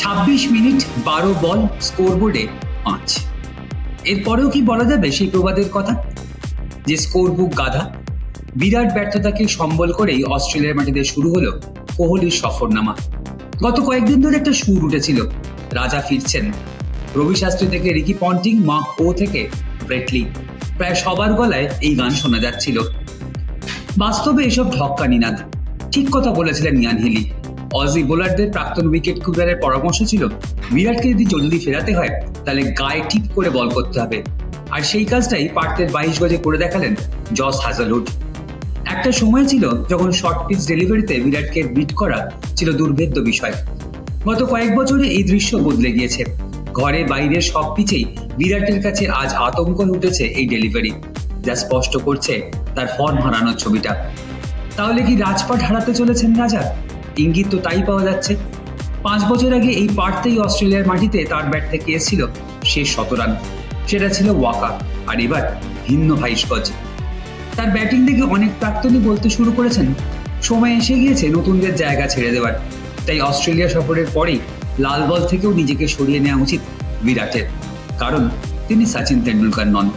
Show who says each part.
Speaker 1: ছাব্বিশ মিনিট বারো বল স্কোরবোর্ডে পাঁচ। এরপরেও কি বলা যাবে সেই প্রবাদের কথা? যে স্কোর বুক গাধা, বিরাট ব্যর্থতাকে সম্বল করেই অস্ট্রেলিয়ার মাটিতে শুরু হলো কোহলির সফরনামা। গত কয়েকদিন ধরে একটা সুর উঠেছিল, রাজা ফিরছেন। রবি শাস্ত্রী থেকে রিকি পন্টিং, মা ও থেকে ব্রেটলি। প্রায় সবার গলায় এই গান শোনা যাচ্ছিল। বাস্তবে এসব ঢক্কা নিনাদ। ঠিক কথা বলেছিলেন ইয়ান হিলি অজি বোলারদের প্রাক্তন উইকেট কিপারের পরামর্শ ছিল, বিরাটকে যদি জলদি ফেরাতে হয়, তাহলে গায়ে ঠিক করে বল করতে হবে। আর সেই কাজটাই পার্থের বাইশ গজে করে দেখালেন জস হাজালউড একটা সময় ছিল যখন শর্ট পিচ ডেলিভারিতে বিরাটকে বিট করা ছিল দুর্ভেদ্য বিষয়। গত কয়েক বছরে এই দৃশ্য বদলে গিয়েছে। ঘরে বাইরে সব পিচেই বিরাটের কাছে আজ আতঙ্ক উঠেছে এই ডেলিভারি যা স্পষ্ট করছে তার ফর্ম হারানোর ছবিটা। তাহলে কি রাজপাট হারাতে চলেছেন রাজা? ইঙ্গিত তো তাই পাওয়া যাচ্ছে। পাঁচ বছর আগে এই পার্থেই অস্ট্রেলিয়ার মাটিতে তার ব্যাট থেকে এসেছিল শেষ শতরান সেটা ছিল ওয়াকা আর এবার ভিন্ন ভাইস্কজ তার ব্যাটিং দেখে অনেক প্রাক্তনই বলতে শুরু করেছেন, সময় এসে গিয়েছে নতুনদের জায়গা ছেড়ে দেওয়ার। তাই অস্ট্রেলিয়া সফরের পরেই লাল বল থেকেও নিজেকে সরিয়ে নেওয়া উচিত বিরাটের। কারণ তিনি সচিন তেন্ডুলকার নন।